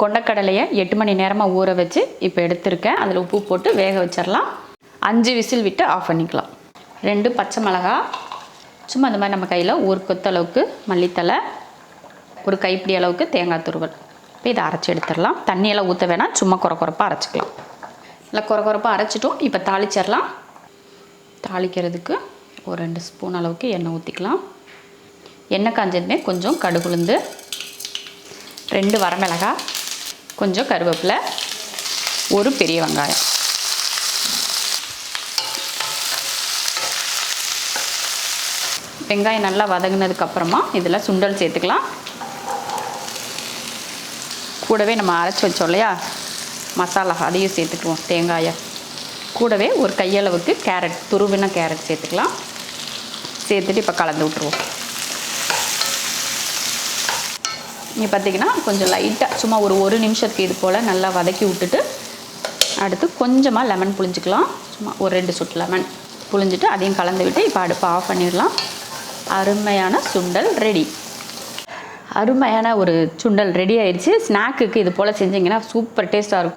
கொண்டக்கடலையை எட்டு மணி நேரமாக ஊற வச்சு இப்போ எடுத்திருக்கேன். அதில் உப்பு போட்டு வேக வச்சிடலாம் அஞ்சு விசில் விட்டு ஆஃப் பண்ணிக்கலாம். ரெண்டு பச்சை மிளகா. சும்மா அந்த மாதிரி நம்ம கையில் ஒரு கொத்த அளவுக்கு மல்லித்தலை ஒரு கைப்பிடி அளவுக்கு தேங்காய் துருவல். இப்போ இதை அரைச்சி எடுத்துடலாம் தண்ணியெல்லாம் ஊற்ற வேணாம். சும்மா குறை குறைப்பாக அரைச்சிக்கலாம். இல்லை குறை குறைப்பாக அரைச்சிட்டோம். இப்போ தாளிச்சிடலாம் தாளிக்கிறதுக்கு ஒரு ரெண்டு ஸ்பூன் அளவுக்கு எண்ணெய் ஊற்றிக்கலாம் எண்ணெய் காஞ்சதுமே கொஞ்சம் கடுகுளுந்து ரெண்டு வரமிளகாய் கொஞ்சம் கருவேப்பிலை ஒரு பெரிய வெங்காயம். வெங்காயம் நல்லா வதங்கினதுக்கப்புறமா இதில் சுண்டல் சேர்த்துக்கலாம். கூடவே நம்ம அரைச்சி வச்சோம் இல்லையா? மசாலா அதையும் சேர்த்துக்குவோம் தேங்காயை. கூடவே ஒரு கையளவுக்கு கேரட் துருவின கேரட் சேர்த்துக்கலாம். சேர்த்துட்டு இப்போ கலந்து விட்ருவோம் இங்கே பார்த்தீங்கன்னா கொஞ்சம் லைட்டாக சும்மா ஒரு ஒரு நிமிஷத்துக்கு இது போல் நல்லா வதக்கி விட்டுட்டு அடுத்து கொஞ்சமாக லெமன் புழிஞ்சிக்கலாம். சும்மா ஒரு ரெண்டு சொட்டு லெமன் புளிஞ்சிட்டு அதையும் கலந்து விட்டு இப்போ அடுப்பை ஆஃப் பண்ணிடலாம். அருமையான சுண்டல் ரெடி அருமையான ஒரு சுண்டல் ரெடி ஆயிடுச்சு. ஸ்நாக்குக்கு இது போல் செஞ்சிங்கன்னா சூப்பர் டேஸ்ட்டாக இருக்கும்.